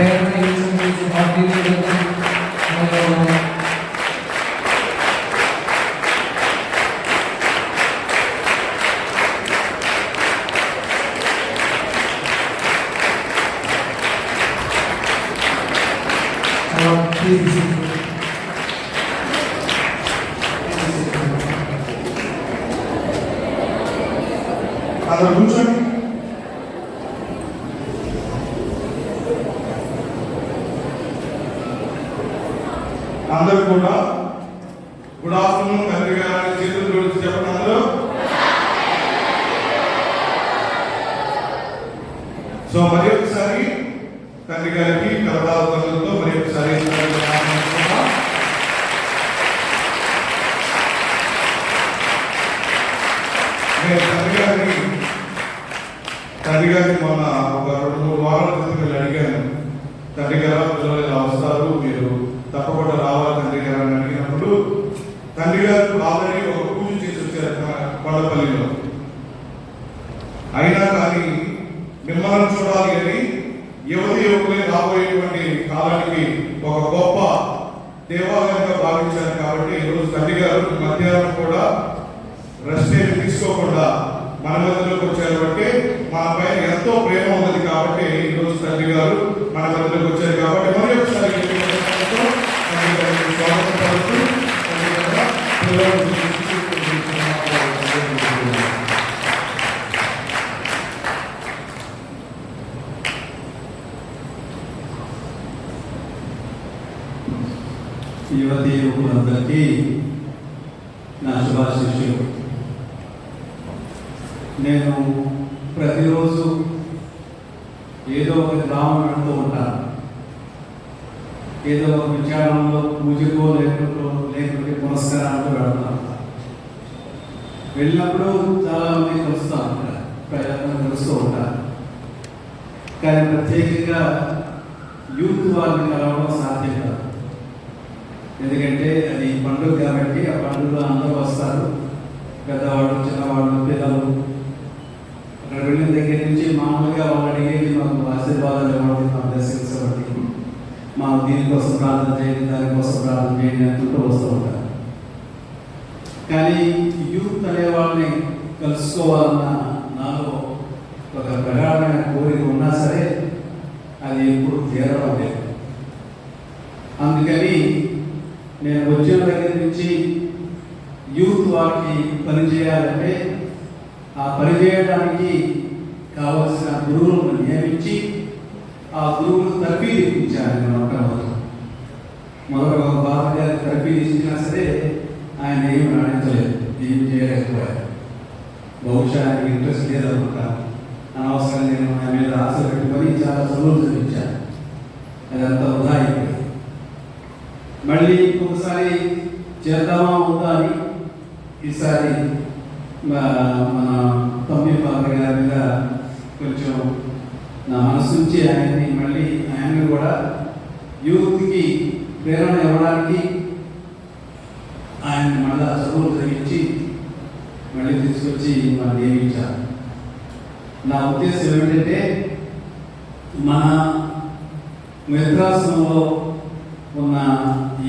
Thank you. So మరి ఒకసారి తండ్రి గారికి కలదాల మరి ఒకసారి తండ్రి గారిని తండ్రి గారికి మొన్న ఒక రెండు మూడు వారాల క్రితం వెళ్ళి అడిగాను తండ్రి గారు పిల్లలు ఇలా వస్తారు మీరు తప్పకుండా రావాలి తండ్రి గారు అని అడిగినప్పుడు తండ్రి గారు ఆల్రెడీ ఒక పూజ చేసి వచ్చారు కొ- కొండపల్లిలో అయినా కానీ మిమ్మల్ని చూడాలి అని యువతి యువకులే రాబోయేటువంటి కాలానికి ఒక గొప్ప దేవాలయంగా భావించారు కాబట్టి ఈరోజు తండ్రి గారు మధ్యాహ్నం కూడా రెస్ట్ ఏమి తీసుకోకుండా మన మధ్యలోకి వచ్చారు కాబట్టి మన పైన ఎంతో ప్రేమ ఉన్నది కాబట్టి ఈరోజు తండ్రి గారు మన మధ్యలోకి వచ్చారు కాబట్టి మరి ఒకసారి గట్టిగా చప్పట్లతో తండ్రి గారికి స్వాగతం పలుకుతూ తండ్రి గారు పిల్లల గురించి మాట్లాడుతున్నాం. యువతి యువకులందరికీ నా శుభాశిష్యులు నేను ప్రతిరోజు ఏదో ఒక గ్రామం వెళ్తూ ఉంటాను ఏదో ఒక విచారణలో పూజకో లేకుంటూ లేకుంటే పురస్కారాలకు వెళ్తాను వెళ్ళినప్పుడు చాలా మంది కలుస్తాం అక్కడ ప్రజలను కలుస్తూ ఉంటారు కానీ ప్రత్యేకంగా యూత్ వాళ్ళని కలవడం సాధ్యం కాదు. ఎందుకంటే అది పండుగ కాబట్టి ఆ పండుగలో అందరూ వస్తారు. పెద్దవాళ్ళు చిన్నవాళ్ళు పిల్లలు. అక్కడ వెళ్ళిన దగ్గర నుంచి మామూలుగా వాళ్ళు అడిగేది మాకు ఆశీర్వాదాలు ఇవ్వండి మా బ్లెస్సింగ్స్ ఇవ్వండి మా దీనికోసం ప్రార్థన చేయండి దానికోసం ప్రార్థన చేయండి అనుకుంటూ వస్తూ ఉంటారు. కానీ యూత్ అనే వాళ్ళని కలుసుకోవాలన్న ప్రగాఢమైన కోరిక ఉన్నా సరే అది ఎప్పుడు తీరడం లేదు అందుకని నేను వచ్చిన దగ్గర నుంచి యూత్ వారికి పనిచేయాలంటే ఆ పని చేయడానికి కావలసిన గురువులను నియమించి ఆ గురువులు తరఫీ ఇప్పించాను నేను మొట్టమొదటి మొదట ఒక బాబా తరఫీ ఇచ్చినా సరే ఆయన ఏమి రాణించలేదు ఏమి చేయలేకపోయారు. బహుశా ఆయనకి ఇంట్రెస్ట్ లేదనుకుంటాను. అనవసరం నేను ఆయన మీద ఆశ పెట్టుకొని చాలా చదువులు చూపించాను. అదంతా వృధా అయిపోయింది. మళ్ళీ ఇంకొకసారి చేద్దామా వద్దా అని ఈసారి మన తమ్మి ఫాదర్ గారి మీద కొంచెం నా మనసు నుంచి ఆయన్ని మళ్ళీ ఆయన్ని కూడా యూత్కి ప్రేరణ ఇవ్వడానికి ఆయన్ని మళ్ళా చదువులు తగ్గించి మళ్ళీ తీసుకొచ్చి మనం నియమించారు. నా ఉద్దేశం ఏమిటంటే మన మెద్రాసులో ఉన్న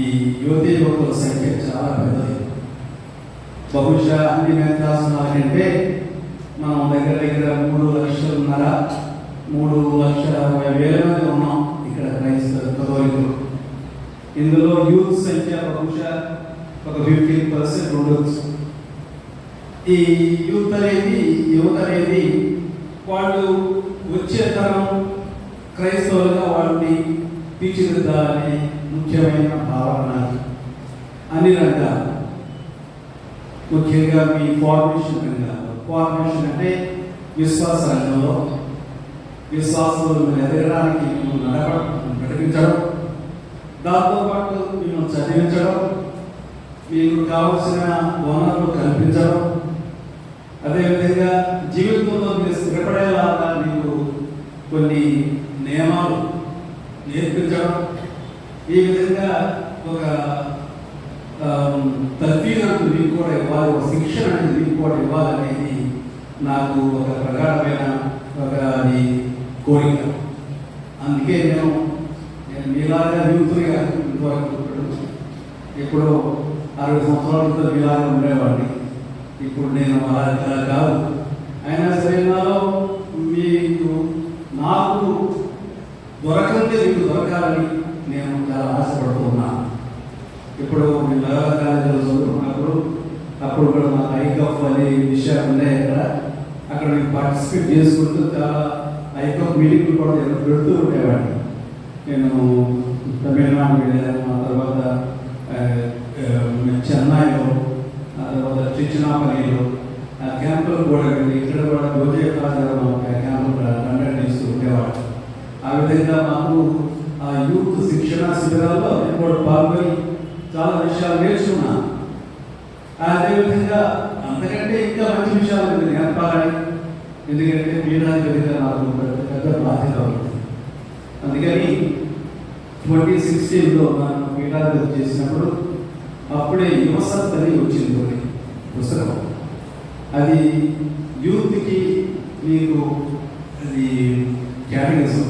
ఈ యువతి యువకుల సంఖ్య చాలా పెద్దది. బహుశా అన్ని మెద్రాసుల కంటే మనం దగ్గర దగ్గర మూడు లక్షలున్నర మూడు లక్షల అరవై వేల మంది ఉన్నాం ఇక్కడ క్రైస్తవ కథోలికులు. ఇందులో యూత్ సంఖ్య బహుశా ఒక ఫిఫ్టీన్ పర్సెంట్ ఉండొచ్చు. ఈ యూత్ అనేది యువత అనేది వాళ్ళు వచ్చే తరం క్రైస్తవులుగా వాళ్ళని తీర్చిదిద్దాలని ముఖ్యమైన భావన అన్ని రంగాలు ముఖ్యంగా మీ ఫార్మేషన్ రంగాలు ఫార్మేషన్ అంటే విశ్వాస రంగంలో విశ్వాసంలో ఎదగడానికి మిమ్మల్ని నడపడం నడిపించడం. దాంతోపాటు మిమ్మల్ని చదివించడం మీకు కావలసిన వనరులు కల్పించడం అదేవిధంగా జీవితంలో మీరు స్థిరపడేలా మీకు కొన్ని నియమాలు నేర్పించడం ఈ విధంగా ఒక తర్ఫీదు మీకు కూడా ఇవ్వాలి ఒక శిక్షణ అనేది మీకు కూడా ఇవ్వాలనేది నాకు ఒక ప్రగాఢమైన ఒక అది కోరిక. అందుకే నేను మీలాగా యూత్గా ఇంతవరకు ఎప్పుడో అరవై సంవత్సరాల క్రితం మీలాగా ఉండేవాడిని. ఇప్పుడు నేను అలా కాదు. అయినా సరే నాలో మీకు నాకు దొరకంది మీకు దొరకాలని నేను చాలా ఆశపడుతున్నాను ఇప్పుడు నేను లయోలా కాలేజీలో చదువుకున్నప్పుడు అప్పుడు కూడా మా ఐకఫ్ అనే విషయాలు ఉన్నాయి అక్కడ. అక్కడ నేను పార్టిసిపేట్ చేసుకుంటూ చాలా ఐకఫ్ మీటింగ్లు కూడా నేను పెడుతూ ఉండేవాడిని నేను తమిళనాడు వెళ్ళాను ఆ తర్వాత చెన్నైలో తర్వాత చిచ్చినాపల్లిలో ఆ క్యాంపులు కూడా వెళ్ళి ఇక్కడ కూడా గోజే కాలేజీలో క్యాంపులు కండక్ట్ చేస్తూ ఉండేవాడు ఆ విధంగా మాకు ఆ యూత్ శిక్షణ శిబిరాల్లో నేను కూడా పాల్గొని చాలా విషయాలు నేర్చుకున్నాను అదేవిధంగా అంతకంటే ఇంకా మంచి విషయాలు మీరు నేర్పాలని ఎందుకంటే పీఠాధిపతిగా నాకు పెద్ద బాధ్యత ఉంది. అందుకని ట్వంటీ సిక్స్టీన్లో ನಾನು పీఠాధిపతి చేసినప్పుడు అప్పుడే యువసత్ అని వచ్చింది. పుస్తకం. అది యూత్కి మీకు అది క్యాటగిజం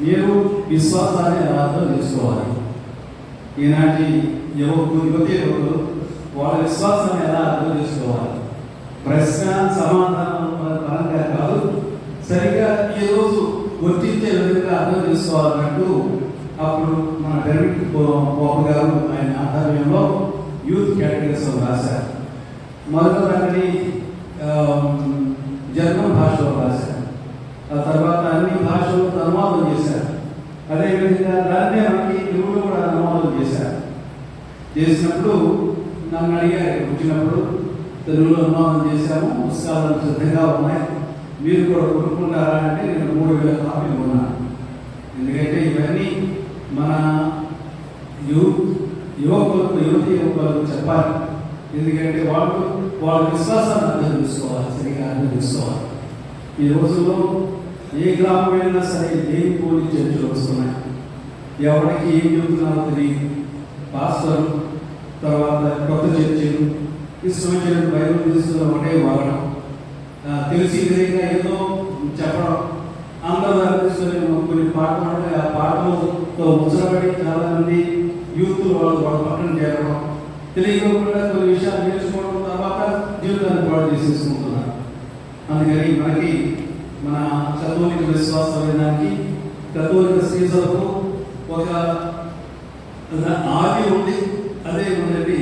మీరు విశ్వాసాన్ని ఎలా అర్థం చేసుకోవాలి? ఈనాటి యువకులు యువతి యువకులు వాళ్ళ విశ్వాసాన్ని ఎలా అర్థం చేసుకోవాలి? ప్రశ్న సమాధానం పరంగా కాదు సరిగ్గా ఈరోజు రోజు విధంగా అర్థం చేసుకోవాలన్నట్టు అప్పుడు మన డెవిడ్ బాబు గారు ఆయన ఆధ్వర్యంలో యూత్ కేటగిరీస్ రాశారు. మొదట దాన్ని జర్మన్ భాషలో రాశారు. ఆ తర్వాత అన్ని భాషలు అనువాదం చేశారు. అదేవిధంగా దాన్నే మనకి తెలుగులో కూడా అనువాదం చేశారు. చేసినప్పుడు నన్ను అడిగారు వచ్చినప్పుడు తెలుగులో అనువాదం చేశాము పుస్తకాలు సిద్ధంగా ఉన్నాయి. మీరు కూడా కొనుక్కుంటారా అంటే నేను మూడు వేల కాపీలు కొన్నాను. ఎందుకంటే ఇవన్నీ మన యువ యువకులకు యువతి యువకులకు చెప్పాలి. ఎందుకంటే వాళ్ళు వాళ్ళ విశ్వాసాన్ని అర్థం చేసుకోవాలి సరిగా అర్థం చేసుకోవాలి ఈ రోజుల్లో ఏ గ్రామం వెళ్ళినా సరే దేని పోలి చర్చలు వస్తున్నాయి. ఎవరికి ఏం చెబుతున్నారో తెలియదు. పాస్టర్ తర్వాత కొత్త చర్చలు ఇష్టమైన బైబిల్ తీసుకున్న ఒకటే వాడడం. తెలిసి తెలియక ఏదో చెప్పడం. అందరూ అనిపిస్తున్న కొన్ని పాటలు ఆ పాటలతో ముసలబడి చాలామంది యూత్ వాళ్ళు వాళ్ళ పక్కన చేరడం. తెలియకుండా కొన్ని విషయాలు నేర్చుకోవడం తర్వాత జీవితాన్ని పాడు చేసేసుకుంటున్నారు అందుకని మనకి మన కథోలిక విశ్వాసం విధానానికి కథోలిక సీజన్కు ఒక ఆది ఉంది అదే ఉందండి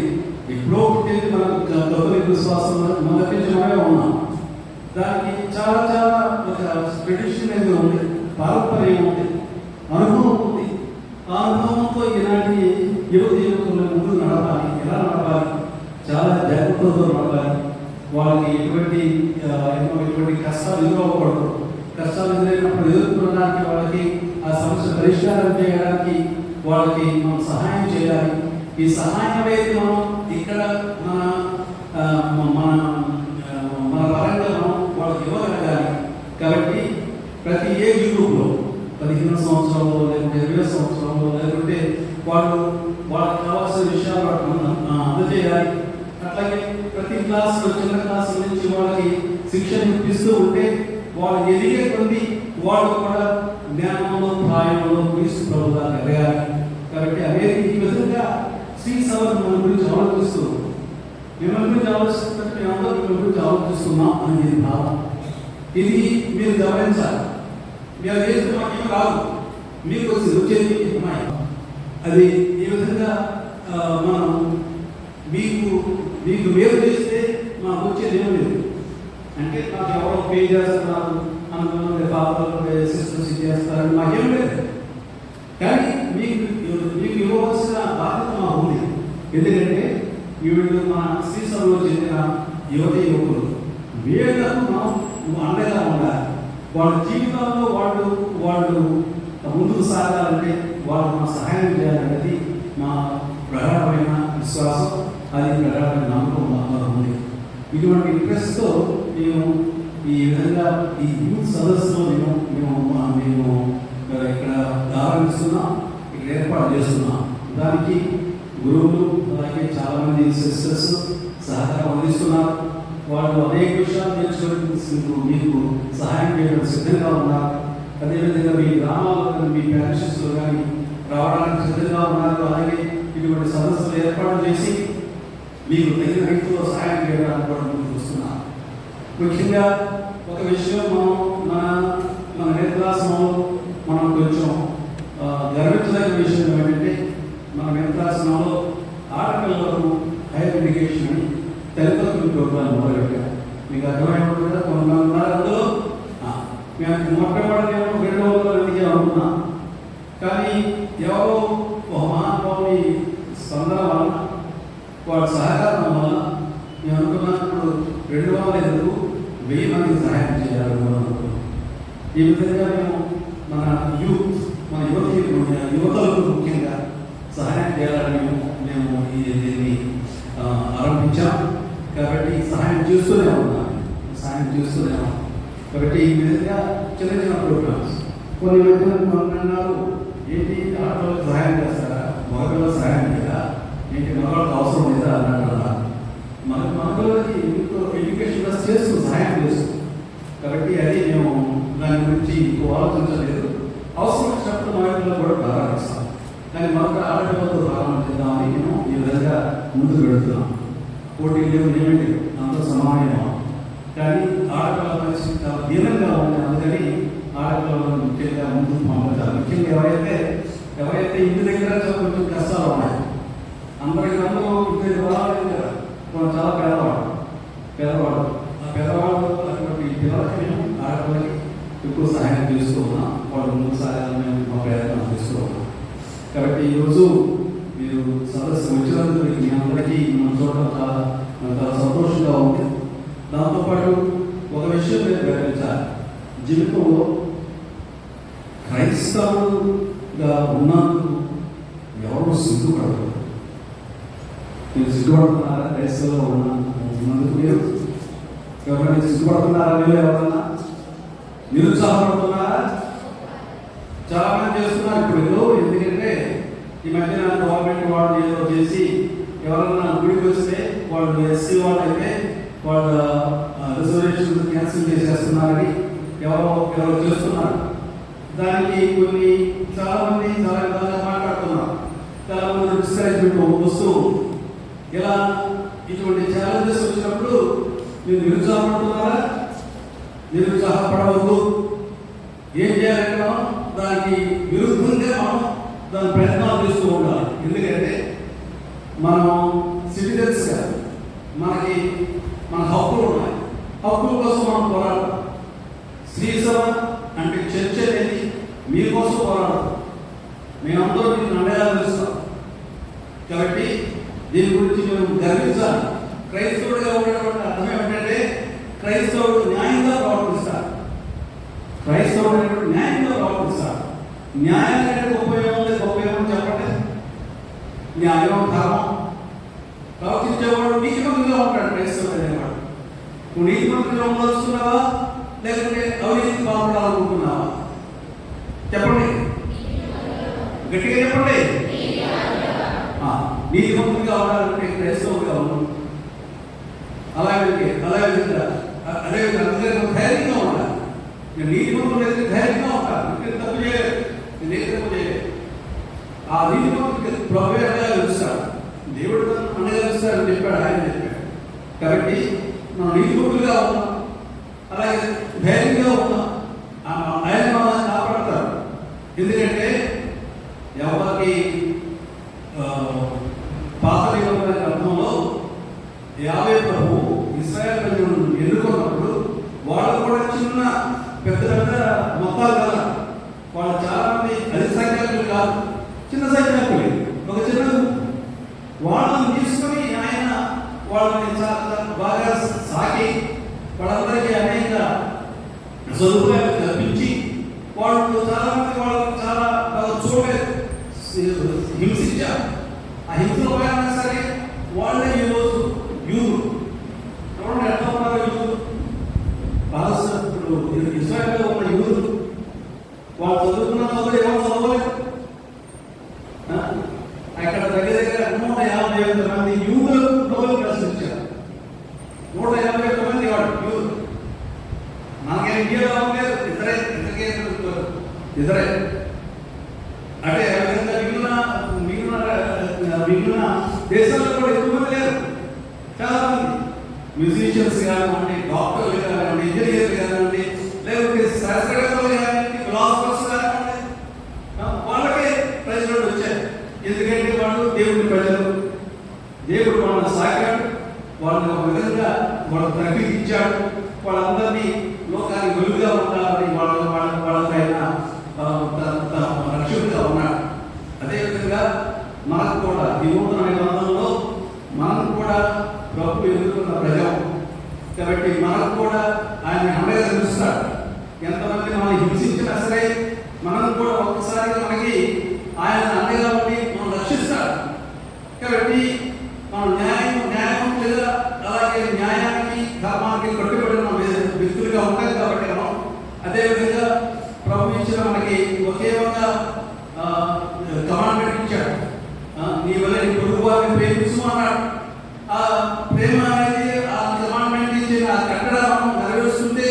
ఎప్పుడో పుట్టింది మనకు కథోలిక విశ్వాసం మొదటి మనమే ఉన్నాం. దానికి చాలా చాలా ఒక ట్రెడిషన్ అనేది ఉంది పారంపర్యం ఉంది అనుభవం ఉంది. ఆ అనుభవంతో ఇలాంటి యువతి యువకులను ఎలా నడపాలి చాలా జాగ్రత్తతో నడపాలి. వాళ్ళకి ఎటువంటి ఎటువంటి కష్టాలు ఎదురవ్వకూడదు కష్టాలు ఎదురైనప్పుడు ఎదుర్కొనడానికి వాళ్ళకి ఆ సమస్య పరిష్కారం చేయడానికి వాళ్ళకి మనం సహాయం చేయాలి. ఈ సహాయం అనేది మనం ఇక్కడ మన మన మన పరంగా మనం వాళ్ళకి ఇవ్వగలగాలి. కాబట్టి ప్రతి ఏజ్ గ్రూప్లో పదిహేను సంవత్సరంలో లేకుంటే ఇరవై సంవత్సరంలో లేకుంటే వాళ్ళు వాళ్ళకి కావాల్సిన విషయాలు వాళ్ళకి మనం, అందజేయాలి. అట్లాగే ప్రతి క్లాస్ చిన్న క్లాస్ నుంచి వాళ్ళకి శిక్షణ ఇప్పిస్తూ ఉంటే వాళ్ళు ఎదిగే కొద్ది వాళ్ళు కూడా జ్ఞానంలో ప్రాయంలో క్రీస్తు ప్రభుగా ఎదగాలి కాబట్టి అదే ఈ విధంగా శ్రీ సభ మన గురించి ఆలోచిస్తూ మిమ్మల్ని గురించి ఆలోచిస్తున్నట్టు మేము అందరూ మిమ్మల్ని గురించి ఆలోచిస్తున్నాం అనేది భావం. ఇది మీరు గమనించాలి. మీరు చేసిన మాకేం రాదు. మీకు వచ్చి వచ్చేది అది ఈ విధంగా మనం మీకు మేలు చేస్తే మాకు వచ్చేది ఏం లేదు అంటే నాకు ఎవరో పే చేస్తున్నారు అందులో ఫాదర్ సిస్టమ్స్ చేస్తారని. మాకేం లేదు. కానీ మీకు మీకు ఇవ్వవలసిన బాధ్యత మాకు ఉంది. ఎందుకంటే వీళ్ళు మా శ్రీసభలో చెందిన యువత యువకులు వీళ్ళకు మనం అండగా ఉండాలి. వాళ్ళ జీవితంలో వాళ్ళు వాళ్ళు ముందుకు సాగాలంటే వాళ్ళు మన సహాయం చేయాలనేది మా ప్రగాఢమైన విశ్వాసం. అది ప్రగాఢమైన నమ్మకం మాలో ఉంది ఇటువంటి ఇంట్రెస్ట్తో మేము ఈ విధంగా ఈ యూత్ సదస్సులో మేము మేము మేము ఇక్కడ ప్రారంభిస్తున్నాం ఇక్కడ ఏర్పాటు చేస్తున్నాం. దానికి గురువులు అలాగే చాలామంది సిస్టర్స్ సహకారం అందిస్తున్నారు. వాళ్ళు అనేక విషయాలు నేర్చుకోవడానికి మీకు సహాయం చేయడం సిద్ధంగా ఉన్నారు. అదేవిధంగా మీ గ్రామాల్లో కానీ మీ ప్యారిషెస్లో కానీ రావడానికి సిద్ధంగా ఉన్నారు. అలాగే ఇటువంటి సదస్సులు ఏర్పాటు చేసి మీకు తగిన రీతిలో సహాయం చేయడానికి కూడా ముందుకు వస్తున్నాను ముఖ్యంగా ఒక విషయం మనం మన మన నేత్రాసనంలో మనం కొంచెం గర్వించదగిన విషయం ఏమిటంటే మన నేత్రాసనంలో ఆడపిల్లలకు హైయర్ ఎడ్యుకేషన్ అని తెలుగు ప్రోగ్రాం మొదలుపెట్టారు. మీకు అర్థమై ఉంటుంది కదా? కొంతమంది అందులో మేము మొట్టమొదటి నేను రెండు వందల మందికి అనుకున్నాం. కానీ ఎవరో ఒక మహానుభావుని స్పందన వలన వాడి సహకారం వల్ల మేము అనుకున్నప్పుడు రెండు వందల ఎందుకు వెయ్యి మందికి సహాయం చేయాలని అనుకున్నాం ఈ విధంగా మేము మన యూత్ మన యువతి యువతలకు ముఖ్యంగా సహాయం చేయాలని మేము దీన్ని ఆరంభించాం. కాబట్టి సహాయం చేస్తూనే ఉన్నాం. సహాయం చేస్తూనే ఉన్నాం. కాబట్టి ఈ విధంగా చిన్న చిన్న ప్రోగ్రామ్స్ కొన్ని మధ్యన కొన్ని అన్నారు. ఏంటి ఆడవాళ్ళకి సహాయం చేస్తారా? మగపిల్లలకు సహాయం చేయాలా ఏంటి మగవాళ్ళకి అవసరం లేదా అన్నాడు కదా. మన మగపిల్లలకి ఎడ్యుకేషన్ కూడా చేస్తూ సహాయం చేస్తుంది కాబట్టి అది మేము దాని గురించి ఎక్కువ ఆలోచించలేదు. అవసరం వచ్చినప్పుడు మా ఇంట్లో కూడా ప్రారంభిస్తాం. కానీ మరొక ఆడపిల్లలతో ప్రారంభిద్దామని మేము ఈ విధంగా ముందుకు వెళుతున్నాం. పోటీ లేవు ఏమిటి అంత సమానమే కానీ ఆడపిల్ల పరిస్థితి చాలా దీనంగా ఉంది అందుకని ఆడపిల్లలను ముఖ్యంగా ముందుకు పంపించాలి ముఖ్యంగా ఎవరైతే ఎవరైతే ఇంటి దగ్గర కొంచెం కష్టాలు ఉన్నాయి అందరికి అందరూ ఇద్దరు రావాలి కదా. కొంచెం చాలా పేదవాడు పేదవాడు ఆ పేదవాడు అటువంటి పిల్లలకి మేము ఆడపిల్లకి ఎక్కువ సహాయం చేస్తూ ఉన్నాం వాళ్ళు ముందు సహాయాలు మేము మా ప్రయత్నం చేస్తూ ఉన్నాం. కాబట్టి ఈరోజు మీరు సదస్సు వచ్చినందుకు మీ అందరికీ మన చూడడం చాలా చాలా సంతోషంగా ఉంది. దాంతోపాటు ఒక విషయం మీరు ప్రకటించాలి జీవితంలో క్రైస్తవులుగా ఉన్నందుకు ఎవరు సిగ్గుపడరు. మీరు సిగ్గుపడుతున్నారా? క్రైస్తవులు ఉన్నందుకు మీరు? ఎవరైనా సిగ్గుపడుతున్నారా? మీరు ఎవరన్నా? నిరుత్సాహపడుతున్నారా? చాలా మంది చేస్తున్నారు ఇప్పుడు ఎందుకంటే ఈ మధ్యన గవర్నమెంట్ వాళ్ళు ఏదో చేసి ఎవరన్నా గుడికి వస్తే వాళ్ళు ఎస్సీ వాళ్ళు అయితే వాళ్ళ రిజర్వేషన్ క్యాన్సిల్ చేసేస్తున్నారని ఎవరో ఎవరో చేస్తున్నారు. దానికి కొన్ని చాలా మంది చాలా విధాలుగా మాట్లాడుతున్నారు. చాలా మంది డిస్కరేజ్మెంట్ వస్తూ ఇలా ఇటువంటి ఛాలెంజెస్ వచ్చినప్పుడు మీరు నిరుత్సాహపడుతున్నారా? నిరుత్సాహపడవద్దు. ఏం చేయాలంటే దానికి విరుద్ధంగా మనం దాని ప్రయత్నాలు చేస్తూ ఉండాలి. ఎందుకంటే మనం సిటిజన్స్గా మనకి మన హక్కులు ఉన్నాయి. హక్కుల కోసం మనం పోరాడతాం. స్త్రీ సభ అంటే చర్చ అనేది మీకోసం పోరాడతాం. మేమందరూ మీకు అండగా తెలుస్తాం కాబట్టి దీని గురించి మేము గర్వించాలి. క్రైస్తవుడిగా ఉండేటువంటి అర్థం ఏమిటంటే క్రైస్తవుడు న్యాయంగా ప్రవర్తిస్తారు. క్రైస్తవుడు అనేటువంటి న్యాయంగా ప్రవర్తిస్తారు. న్యాయం అంటే ఉపయోగం లేదు ఉపయోగం చెప్పండి? న్యాయం ధర్మం. ప్రవర్తించేవాడు నీతిమంతుగా ఉంటాడు క్రైస్తవుడు అనేవాడు. నువ్వు నీతిమంతుగా ఉండొస్తున్నావా లేకుంటే అవినీతి పాల్పడాలనుకుంటున్నావా? చెప్పండి. గట్టిగా చెప్పండి. నీ నీతిమంతుడిగా ఉండాలంటే క్రైస్తవుగా ఉండు. అలాగే అలాగే విధంగా అదే విధంగా ధైర్యంగా ఉండాలి. నేను నీతిమంతుడు అయితే ధైర్యంగా ఉంటాను. నేను తప్పు చేయలేదు. నేను ఏ తప్పు చేయలేదు. ఆ నీతిమంతుడికి ప్రభు ఎలా తెలుస్తాడు దేవుడు అండగా తెలుస్తాడని చెప్పాడు ఆయన చెప్పాడు. కాబట్టి మనం నీతిమంతులుగా ఉన్నాం అలాగే ధైర్యంగా ఉన్నాం ఆ- ఆయన మనల్ని కాపాడతారు ఎందుకంటే ఎవరికి ఆ, పాత నిబంధన గ్రంథంలో యాభై ప్రభు ఇస్రాయల్ ప్రజలను ఎన్నుకున్నప్పుడు వాళ్ళు కూడా చిన్న పెద్ద పెద్ద మొత్తాలు కదా వాళ్ళు చాలా మంది అధిక సంఖ్యాకులు కాదు చిన్న సంఖ్యాకులు ఒక చిన్న గుంపు. వాళ్ళని తీసుకొని ఆయన వాళ్ళని చాలా చాలా బాగా సాకి వాళ్ళందరికీ అనేక సదుపాయాలు కల్పించి వాళ్ళు చాలా మంది వాళ్ళు చాలా బాగా చూడలేదు హింసించారు ఆ హింసలో పోయినా సరే వాళ్ళే ఈరోజు యూత్ చూడండి ఎట్లా ఉన్నారు యూత్ పాలస్తీనా ఇప్పుడు ఇస్రాయల్లో ఉన్న యూత్ వాళ్ళు చదువుకున్న చదువు ఎవరు చదవలేదు ఆ? అక్కడ దగ్గర దగ్గర నూట యాభై ఒక్క మంది యూతులకు నోబెల్ ప్రైజ్ ఇచ్చారు నూట యాభై ఒక్క మంది వాడు యూత్ మనకేం ఇండియాలో లేదు ఇద్దరే ఇద్దరికే ఇద్దరే అంటే ఆ విధంగా మిగిలిన దేశాల్లో కూడా ఎక్కువ మంది లేరు చాలా మంది మ్యూజిషియన్స్ కానివ్వండి డాక్టర్లు కానివ్వండి ఇంజనీర్లు కానివ్వండి లేకపోతే శాస్త్రవేత్తలు కానివ్వండి ఫిలాసఫర్స్ కానివ్వండి ఆ, వాళ్ళకే ప్రజలు వచ్చారు ఎందుకంటే వాళ్ళు దేవుడి ప్రజలు దేవుడు వాళ్ళని సాగాడు వాళ్ళని ఒక విధంగా వాళ్ళు ప్రకటించాడు. వాళ్ళందరినీ లోకానికి వెలుగుగా ఉండాలని వాళ్ళ వాళ్ళ వాళ్ళకైనా రక్షకుడిగా ఉన్నాడు. అదేవిధంగా మనకు కూడా ఈ నూతన మనం కూడా ప్రభు ఎదుర్కొన్న ప్రజలు. కాబట్టి మనకు కూడా ఆయన అండగా నిలుస్తాడు ఎంతమంది మనం హింసించినా సరే మనం కూడా ఒక్కసారి మనకి ఆయన అండగా ఉండి మనం రక్షిస్తాడు. కాబట్టి మనం న్యాయం న్యాయవంతులుగా అలాగే న్యాయానికి ధర్మానికి కట్టుబడి ఉన్న వ్య- వ్యక్తులుగా ఉంటాం కాబట్టి మనం అదేవిధంగా పంపించిన ఇచ్చిన మనకి ఒకే ఒక కమాండ్మెంట్ ఇచ్చాడు నీ వల్ల నీ పొరుగు వారిని ప్రేమించు అన్నాడు ఆ ప్రేమ అనేది ఆ కమాండ్మెంట్ ఇచ్చి ఆ కట్టడం నెరవేరుస్తుంది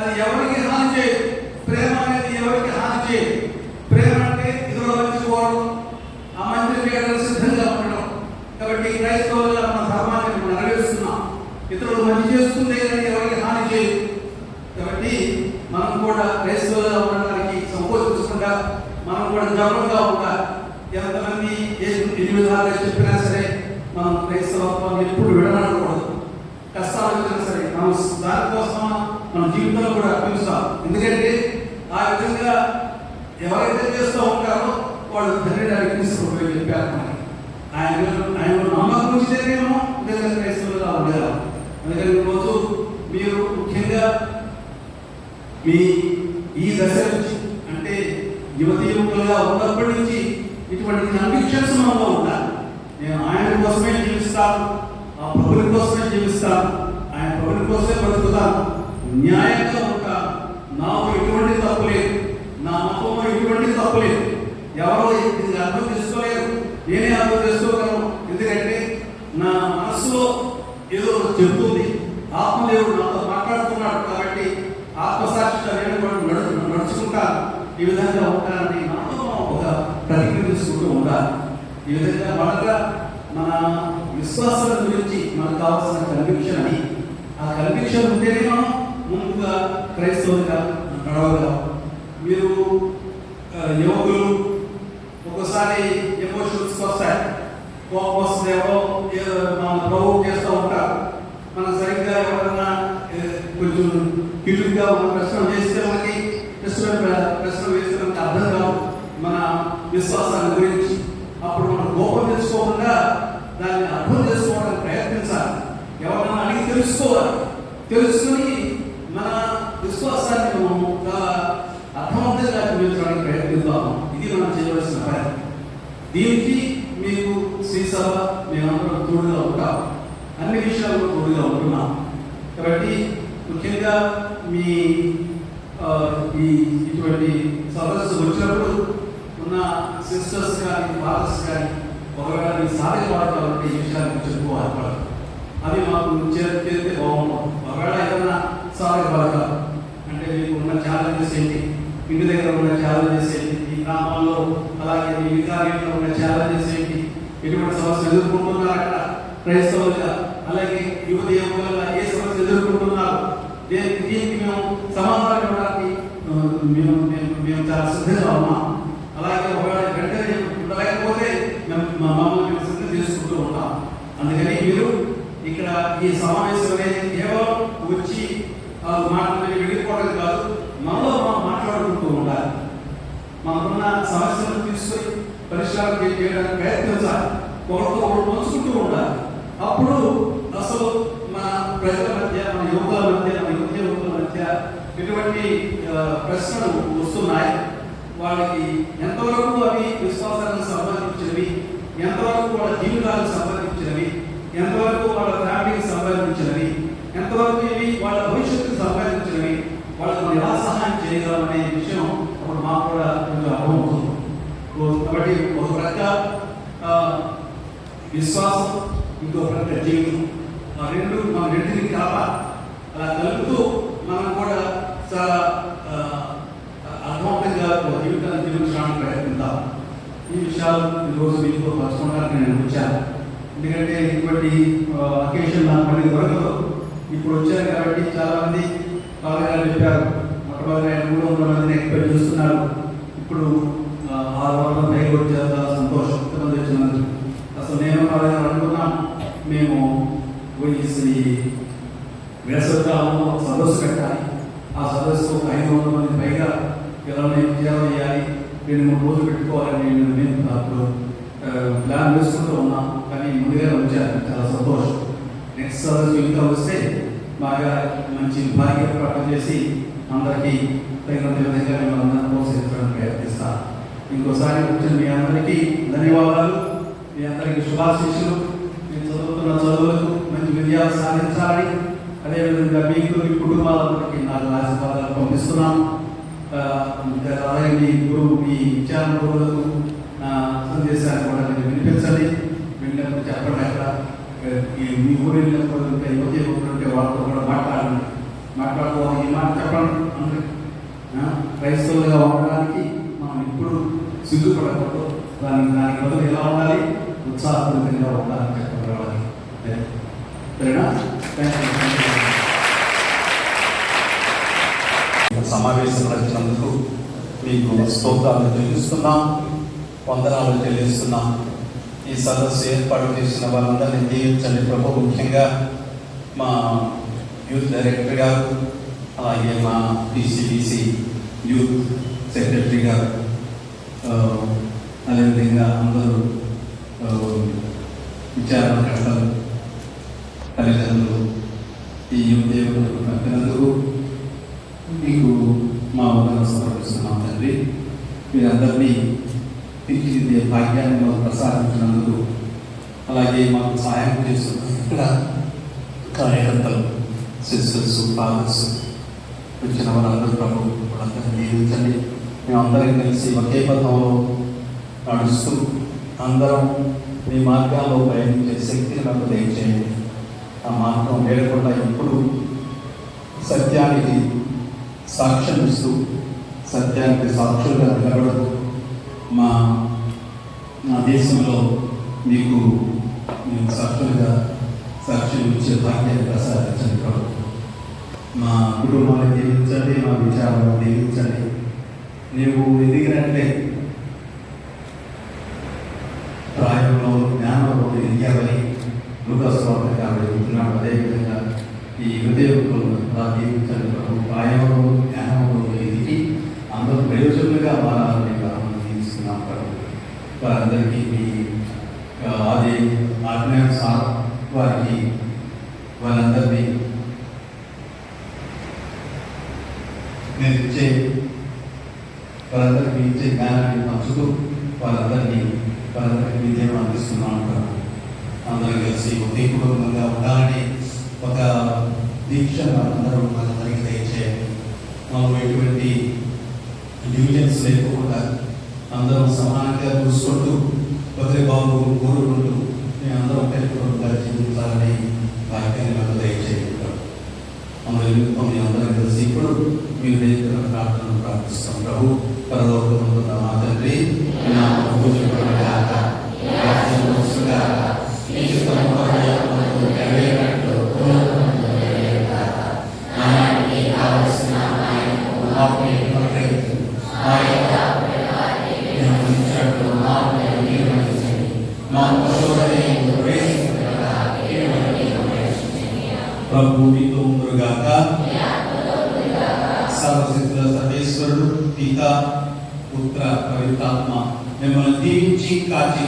అది ఎవరికి హాని చేయదు. ప్రేమ అనేది ఎవరికి హాని చేయదు. ప్రేమ అంటే ఇదిలో మంచుకోవడం ఆ మంచి చేయడం సిద్ధంగా ఉండడం. కాబట్టి క్రైస్తవుల మన ధర్మాన్ని నెరవేరుస్తున్నాం. ఇతరులు మంచి చేస్తుంది అనేది ఎవరికి హాని చేయదు. కాబట్టి మనం కూడా క్రైస్తవులుగా ఉండడం మనం కూడా గర్వంగా ఉండాలి ఎంతమంది ఏ ఎన్ని విధాలుగా చెప్పినా సరే మనం క్రైస్తవత్వాన్ని ఎప్పుడు విడమనకూడదు కష్టాలు వచ్చినా సరే మనం దానికోసం మన జీవితంలో కూడా అర్పిస్తాం ఎందుకంటే ఆ విధంగా ఎవరైతే చేస్తూ ఉంటారో వాళ్ళు తండ్రి అడిగిపోయి చెప్పారు మనకి. ఆయన ఆయన నమ్మకం ఉంచితేనేమో లేదా క్రైస్తవులుగా ఉండేదా అందుకని ఈరోజు మీరు ముఖ్యంగా మీ ఈ దశ నుంచి అంటే యువతి యువకులుగా ఉన్నప్పటి నుంచి ఇటువంటి కన్విక్షన్స్ మనలో ఉండాలి. నేను ఆయన కోసమే జీవిస్తాను ఆ ప్రభుని కోసమే జీవిస్తాను ఆయన ప్రభుని కోసమే బ్రతుకుతాను. న్యాయంగా ఉంటాను నాకు ఎటువంటి తప్పు లేదు. నా మతంలో ఎటువంటి తప్పు లేదు. ఎవరో ఇది అర్థం చేసుకోలేరు. నేనే అర్థం చేసుకోగలను. ఎందుకంటే నా మనసులో ఏదో చెబుతుంది. ఆత్మదేవుడు నాతో మాట్లాడుతున్నాడు కాబట్టి ఆత్మసాక్షిగా నేను నడుచుకుంటాను. ఈ విధంగా ఉంటానని నాతో ఒక ప్రతిజ్ఞ తీసుకుంటూ ఉండాలి. ఈ విధంగా మనగా మన విశ్వాసాల గురించి మనకు కావాల్సిన కన్విక్షన్ అని ఆ కన్విక్షన్ ఉంటేనే మనం ముందుగా క్రైస్తవులుగా నడవగలం. మీరు ఆ, యువకులు ఒక్కోసారి ఎమోషన్స్ వస్తాయి. కోపం వస్తుందేమో మన ప్రభు చేస్తూ ఉంటారు. మనం సరిగ్గా ఎవరన్నా కొంచెం కిటుగా మనం ప్రశ్న చేస్తే మనకి ప్రశ్న ప్రశ్న వేస్తే అర్థం కాదు. మన విశ్వాసాన్ని గురించి. అప్పుడు మనం కోపం తెచ్చుకోకుండా దాన్ని అర్థం చేసుకోవడానికి ప్రయత్నించాలి. ఎవరన్నా అడిగి తెలుసుకోవాలి. తెలుసుకుని మన విశ్వాసాన్ని మనం చాలా అర్థవంతంగా చూపించడానికి ప్రయత్నిద్దాము. ఇది మనం చేయవలసిన ప్రయత్నం దీనికి మీకు శ్రీసభ మేమందరం తోడుగా ఉంటాం అన్ని విషయాల్లో తోడుగా ఉంటున్నాం కాబట్టి ముఖ్యంగా మీ ఈ ఇటువంటి సదస్సు వచ్చినప్పుడు ఉన్న సిస్టర్స్ కానీ ఫాదర్స్ కానీ ఒకవేళ మీ సాధక వాడకాలంటే ఈ విషయాన్ని చెప్పుకోవాలి వాళ్ళు. అవి మాకు చేర్ చేస్తే బాగుంటుంది ఒకవేళ ఏదైనా సాధక వాడకాలు అంటే మీకు ఉన్న ఛాలెంజెస్ ఏంటి? ఇంటి దగ్గర ఉన్న ఛాలెంజెస్ ఏంటి? ఈ గ్రామాల్లో అలాగే మీ విద్యాలయంలో ఉన్న ఛాలెంజెస్ ఏంటి? ఎటువంటి సమస్యలు ఎదుర్కొంటున్నారు అక్కడ? క్రైస్తవులుగా అలాగే యువత యువకులుగా ఏ సమస్య ఎదుర్కొంటున్నారు? దీనికి మేము సమాధానం ఇవ్వడానికి మేము మేము మేము చాలా సిద్ధంగా ఉన్నాం అలాగే ఒకవేళ వెంటనే ఉండలేకపోతే మేము మా మమ్మల్ని సిద్ధం చేసుకుంటూ ఉంటాం అందుకని మీరు ఇక్కడ ఈ సమావేశం అనేది కేవలం వచ్చి మాట్లాడి వెళ్ళిపోవడం కాదు మనలో మనం మాట్లాడుకుంటూ ఉండాలి మనకున్న సమస్యలను తీసుకొని పరిష్కారం చేయడానికి ప్రయత్నించాలి ఒకరితో ఒకరు పంచుకుంటూ ఉండాలి అప్పుడు అసలు మన ప్రజల మధ్య మన యువకుల మధ్య మన యువత యువకుల మధ్య ఎటువంటి ప్రశ్నలు వస్తున్నాయి. వాళ్ళకి ఎంతవరకు అవి విశ్వాసాలకు సంబంధించినవి? ఎంతవరకు వాళ్ళ జీవితాలకు సంబంధించినవి? ఎంతవరకు వాళ్ళ ఫ్యామిలీకి సంబంధించినవి? ఎంతవరకు ఇవి వాళ్ళ భవిష్యత్తుకు సంబంధించినవి? వాళ్ళకు ఎలా సహాయం చేయగలమనే విషయం అప్పుడు మాకు కూడా కొంచెం అర్థమవుతుంది. ఓ, కాబట్టి ఒక ప్రక్క విశ్వాసం ఇంకో ప్రక్క జీవితం. రెండు మన రెండింటిని కాపా అలా కలుపుతూ మనం కూడా చాలా ఆ, జీవితాన్ని జీవించడానికి ప్రయత్నిద్దాం ఈ విషయాలు ఈరోజు మీతో పంచుకోవడానికి నేను వచ్చాను ఎందుకంటే ఇటువంటి అకేషన్ నాకు మళ్ళీ దొరకదు ఇప్పుడు వచ్చాను కాబట్టి చాలామంది కాలేజీలు చెప్పారు మొట్టమొదటి మూడు వందల మందిని ఎక్స్పెక్ట్ చేస్తున్నారు ఇప్పుడు ఆరు వందల పైకి వచ్చారు చాలా సంతోషం ఎంతమంది వచ్చినందుకు అసలు నేను కాలేజీ అనుకున్నా మేము ఈ వేసవికాలంలో ఒక సదస్సు కట్టాలి ఆ సదస్సు ఐదు వందల మంది పైగా ఎలా నేను సేవ చేయాలి రెండు మూడు రోజులు పెట్టుకోవాలని నేను నేను అప్పుడు ప్లాన్ వేసుకుంటూ ఉన్నాం. కానీ ముందుగా వచ్చాను చాలా సంతోషం. నెక్స్ట్ సదస్సు ఇంకా వస్తే బాగా మంచి భాగ్య ప్రకటన చేసి అందరికీ తగినంత విధంగా మేము అందరం ప్రోత్సహించడానికి ప్రయత్నిస్తాను ఇంకోసారి వచ్చిన మీ అందరికీ ధన్యవాదాలు. మీ అందరికీ శుభాశీస్సులు మీరు చదువుతున్న చదువులకు మంచి విజయాలు సాధించాలి అదేవిధంగా మీకు మీ కుటుంబాలందరికీ నాకు ఆశీర్వాదాలు పంపిస్తున్నాను. అలాగే మీ గురువు మీ విచారణ గురువులకు నా సందేశాన్ని కూడా మీరు వినిపించండి. వెళ్ళినప్పుడు చెప్పండి అక్కడ. ఈ మీ ఊరు వెళ్ళినప్పుడు ఇంకా యువతి ఉంటే వాళ్ళతో కూడా మాట్లాడండి. మాట్లాడుకోవాలి. ఈ మాట చెప్పండి అందరికీ. క్రైస్తవులుగా ఉండడానికి మనం ఇప్పుడు సిగ్గుపడకూడదు. దానికి దానికి బదులు ఎలా ఉండాలి? ఉత్సాహపూరితంగా ఉండాలని చెప్పగలగాలి సమావేశం వచ్చినందుకు మీకు స్తోత్రాలు చెల్లిస్తున్నాం వందనాలు చెల్లిస్తున్నాం. ఈ సదస్సు ఏర్పాటు చేసిన వారందరినీ దీవించండి. ప్రభు ముఖ్యంగా మా యూత్ డైరెక్టర్ గారు అలాగే మా పిసిబిసి యూత్ సెక్రటరీ గారు అదేవిధంగా అందరూ ఆ, విచారణకర్తలు తల్లిదండ్రులు ఈ యువత పంపినందుకు మీకు మా వందన సమర్పిస్తున్నాం తండ్రి. మీరందరినీ తీర్చిదిద్దే భాగ్యాన్ని మాకు ప్రసాదించినందుకు అలాగే మాకు సహాయం చేస్తున్న కార్యకర్తలు సిస్టర్స్ ఫాదర్స్ వచ్చిన వాళ్ళందరూ ప్రభు వాళ్ళందరినీ దీవించండి మేమందరం కలిసి ఒకే పథంలో నడుస్తూ అందరం మీ మార్గాల్లో ప్రయాణించే శక్తిని మాకు దయచేయండి. ఆ మార్గం లేకుండా ఎప్పుడు సత్యానికి సాక్ష్యం ఇస్తూ సత్యానికి సాక్షులుగా నిలబడుతూ మా నా దేశంలో మీకు నేను సాక్షులుగా సాక్ష్యం ఇచ్చే భాగ్యాన్ని ప్రసాదించండి ప్రభు. మా కుటుంబాన్ని దీవించండి మా విచారాలను దీవించండి. నీవు ఎదిగినట్లే ప్రాయంలో జ్ఞానంలో ఎదిగావని లోకస్వార్థ కాబట్టి చెబుతున్నాడు అదేవిధంగా ఈ హృదయకులను అలా దీవించండి ప్రభు ప్రాయంలో జ్ఞానంలో ఎదిగి అందరూ ప్రయోజకులుగా మారాలని మనం తీసుకున్నాం ప్రభు వారందరికీ మీ ఆ, అది ఆజ్ఞానుసారం వారికి వారందరినీ మీరు ఇచ్చే వారందరికీ ఇచ్చే జ్ఞానాన్ని పంచుతూ వారందరినీ వారందరికీ విద్యను అందిస్తున్నాను ప్రభు అందరం కలిసి ఒకే కుటుంబంగా ఉండాలని ఒక దీక్ష అందరూ మనందరికీ దయచేయండి మనం ఎటువంటి డివిజన్స్ లేకుండా అందరం సమానంగా చూసుకుంటూ ఒకరి బాబు కోరుకుంటూ మేము అందరం ఒకే కుటుంబంగా జీవించాలని భాగ్యాన్ని మాకు దయచేయండి ప్రభు. అందరి నిమిత్తం మీ అందరం కలిసి ఇప్పుడు మీరు దగ్గర ప్రార్థన ప్రార్థిస్తాం ప్రభు పరలోకమున్న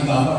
Alibaba